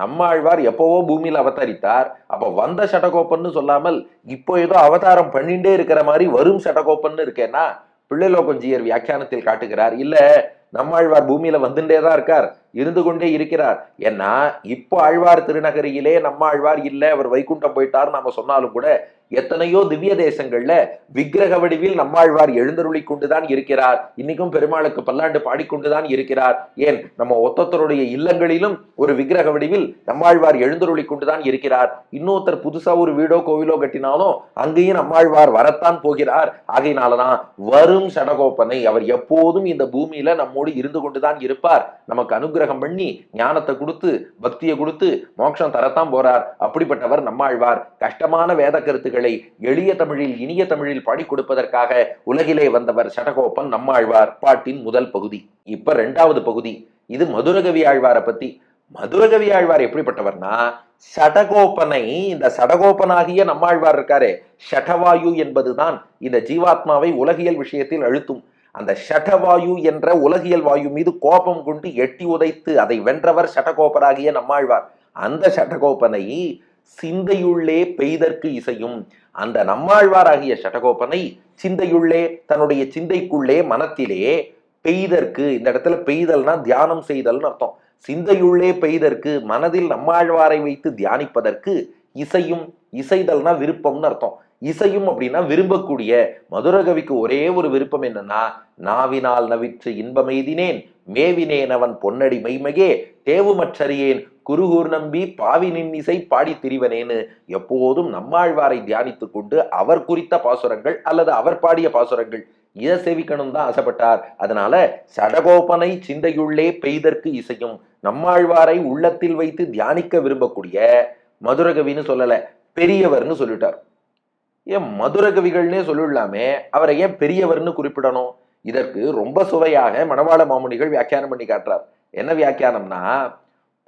நம்மாழ்வார் எப்பவோ பூமியில் அவதரித்தார். அப்ப வந்த சடகோப்பன் சொல்லாமல் இப்போ ஏதோ அவதாரம் பண்ணிட்டே இருக்கிற மாதிரி வரும் சடகோப்பன்னு இருக்கேன்னா பிள்ளைலோகஞ்சியர் வியாக்கியானத்தில் காட்டுகிறார். இல்ல நம்மாழ்வார் பூமியில வந்துட்டே தான் இருக்கார் இருந்து கொண்டே இருக்கிறார். ஏன்னா இப்போ ஆழ்வார் திருநகரியிலே நம்மாழ்வார் இல்லை அவர் வைகுண்டம் போயிட்டார் நாம சொன்னாலும் கூட எத்தனையோ திவ்ய தேசங்கள்ல விக்கிரக வடிவில் நம்மாழ்வார் எழுந்தருளி கொண்டுதான் இருக்கிறார். இன்னைக்கும் பெருமாளுக்கு பல்லாண்டு பாடிக்கொண்டுதான் இருக்கிறார். ஏன் நம்ம ஒத்தத்தருடைய இல்லங்களிலும் ஒரு விக்கிரக வடிவில் நம்மாழ்வார் எழுந்தருளி கொண்டுதான் இருக்கிறார். இன்னொருத்தர் புதுசா ஒரு வீடோ கோவிலோ கட்டினாலும் அங்கேயும் நம்மாழ்வார் வரத்தான் போகிறார். ஆகையினாலதான் வரும் சடகோப்பனை அவர் எப்போதும் இந்த பூமியில நம்மோடு நம்மோடு இருந்து கொண்டுதான் இருப்பார். நமக்கு அனுகிரகம் பண்ணி ஞானத்தை கொடுத்து பக்தியை கொடுத்து மோட்சம் தரத்தான் போறார். அப்படிப்பட்டவர் நம்மாழ்வார். கஷ்டமான வேத கருத்துக்களை எளிய தமிழில் இனிய தமிழில் பாடி கொடுப்பதற்காக உலகிலே வந்தவர் சடகோப்பன் நம்மாழ்வார் பாட்டின் முதல் பகுதி. இப்ப ரெண்டாவது பகுதி. இது மதுரகவி ஆழ்வாரை பத்தி. மதுரகவி ஆழ்வார் எப்படிப்பட்டவர்னா சடகோப்பனை இந்த சடகோப்பனாகிய நம்மாழ்வார் இருக்காரு ஷடவாயு என்பதுதான் இந்த ஜீவாத்மாவை உலகியல் விஷயத்தில் அழுத்தும். அந்த ஷடவாயு என்ற உலகியல் வாயு மீது கோபம் கொண்டு எட்டி உதைத்து அதை வென்றவர் சடகோபராகிய நம்மாழ்வார். அந்த சடகோபனை சிந்தையுள்ளே பெய்தற்கு இசையும் அந்த நம்மாழ்வாராகிய சடகோபனை சிந்தையுள்ளே தன்னுடைய சிந்தைக்குள்ளே மனத்திலே பெய்தற்கு இந்த இடத்துல பெய்தல்னா தியானம் செய்தல்னு அர்த்தம். சிந்தையுள்ளே பெய்தற்கு மனதில் நம்மாழ்வாரை வைத்து தியானிப்பதற்கு இசையும் இசைதல்னா விருப்பம்னு அர்த்தம். இசையும் அப்படின்னா விரும்பக்கூடிய. மதுரகவிக்கு ஒரே ஒரு விருப்பம் என்னன்னா நாவினால் நவிற்று இன்பமெய்தினேன் மேவினேன் அவன் பொன்னடி மைமையே தேவுமற்றறியேன் குருகூர் நம்பி பாவினின் இசை பாடி திரிவனேன்னு எப்போதும் நம்மாழ்வாரை தியானித்து கொண்டு அவர் குறித்த பாசுரங்கள் அல்லது அவர் பாடிய பாசுரங்கள் இதை சேவிக்கணும் தான் ஆசைப்பட்டார். அதனால சடகோபனை சிந்தையுள்ளே பெய்தற்கு இசையும் நம்மாழ்வாரை உள்ளத்தில் வைத்து தியானிக்க விரும்பக்கூடிய மதுரகவின்னு சொல்லல பெரியவர்னு சொல்லிட்டார். ஏன் மதுரகவிகள்னே சொல்லிடலாமே அவரை ஏன் பெரியவர்னு குறிப்பிடணும்? இதற்கு ரொம்ப சுவையாக மணவாள மாமுனிகள் வியாக்கியானம் பண்ணி காட்டுறார். என்ன வியாக்கியானம்னா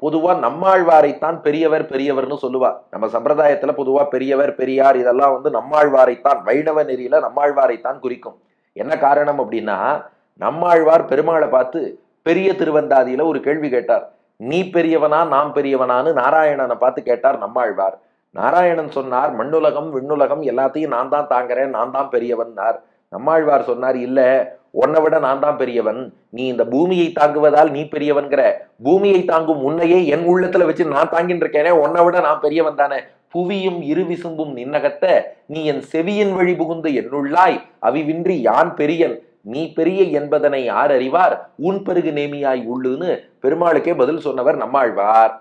பொதுவா நம்மாழ்வாரைத்தான் பெரியவர் பெரியவர்னு சொல்லுவா. நம்ம சம்பிரதாயத்துல பொதுவா பெரியவர் பெரியார் இதெல்லாம் வந்து நம்மாழ்வாரைத்தான் வைணவ நெறியில நம்மாழ்வாரைத்தான் குறிக்கும். என்ன காரணம் அப்படின்னா நம்மாழ்வார் பெருமாளை பார்த்து பெரிய திருவந்தாதியில ஒரு கேள்வி கேட்டார். நீ பெரியவனா நாம் பெரியவனான்னு நாராயணனை பார்த்து கேட்டார் நம்மாழ்வார். நாராயணன் சொன்னார் மண்ணுலகம் விண்ணுலகம் எல்லாத்தையும் நான் தான் தாங்குறேன் நான் தான் பெரியவன்னார் நம்மாழ்வார் சொன்னார் இல்ல உன்னை விட நான் தான் பெரியவன். நீ இந்த பூமியை தாங்குவதால் நீ பெரியவன்கிற. பூமியை தாங்கும் உன்னையே என் உள்ளத்துல வச்சு நான் தாங்கின்னு இருக்கேனே உன்னை விட நான் பெரியவன் தானே. புவியும் இரு விசும்பும் நின்னகத்த நீ என் செவியின் வழி புகுந்து என்னுள்ளாய் அவிவின்றி யான் பெரியன்? நீ பெரிய என்பதனை யார் அறிவார்? உன் பெருகு நேமியாய் உள்ளுன்னு பெருமாளுக்கே பதில் சொன்னவர் நம்மாழ்வார்.